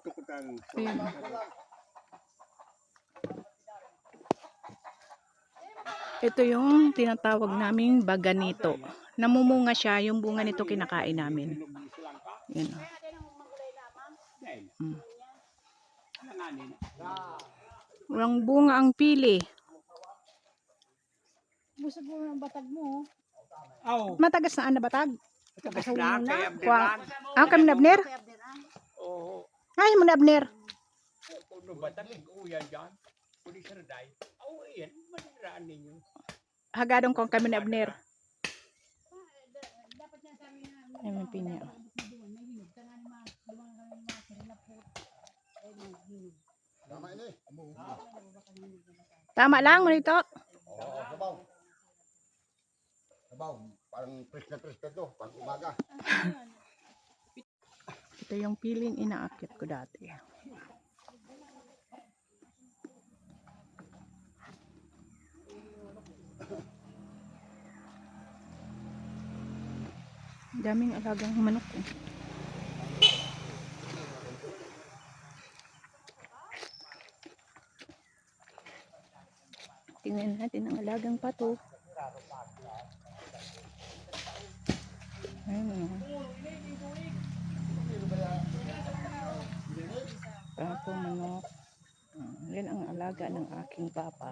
tukutan. Ayan. Ito yung tinatawag naming baganito. Namumunga siya, yung bunga nito kinakain namin. Yan. oh. Mm. Walang bunga ang pili. Gusto mo ng batag mo. Aw, Matagas na batag. tagas na kaya abdiran. Ah, kami nabner? Oo. Mo nabner. Kuno ba talig uyan dyan? Kuli sa raday. Aw, iyan, maniraan ninyo. Hagadong kong kami nabner. Ay, may pinya. Tama lang, manito. Oo, sabaw. Sabaw. Parang fresh na fresh na to. Pag umaga. Ito yung piling inaakit ko dati. Daming alagang manok. eh. Tingnan natin ang alagang pato. Ayun. oh. Pato manok. Ah, yan ang alaga ng aking papa.